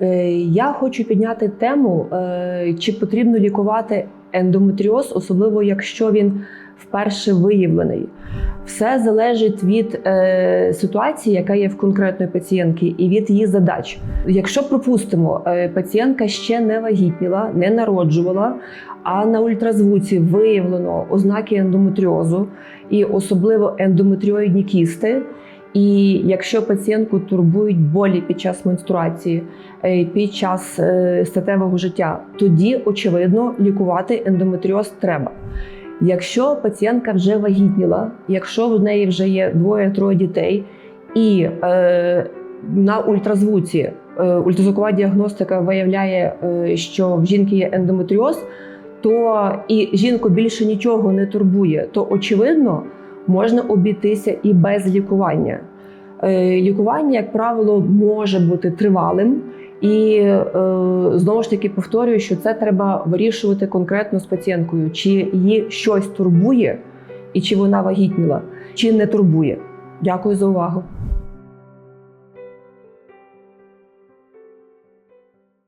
Е, Я хочу підняти тему, е, чи потрібно лікувати ендометріоз, особливо якщо він вперше виявлений. Все залежить від е, ситуації, яка є в конкретної пацієнтки, і від її задач. Якщо припустимо, е, пацієнтка ще не вагітніла, не народжувала, а на ультразвуці виявлено ознаки ендометріозу і особливо ендометріоїдні кісти. І якщо пацієнтку турбують болі під час менструації, е, під час е, статевого життя, тоді очевидно лікувати ендометріоз треба. Якщо пацієнтка вже вагітніла, якщо в неї вже є двоє-троє дітей, і е, на ультразвуці е, ультразвукова діагностика виявляє, е, що в жінки є ендометріоз, то і жінку більше нічого не турбує, то очевидно можна обійтися і без лікування. Е, Лікування, як правило, може бути тривалим, і е, знову ж таки повторюю, що це треба вирішувати конкретно з пацієнткою, чи її щось турбує, і чи вона вагітніла, чи не турбує. Дякую за увагу.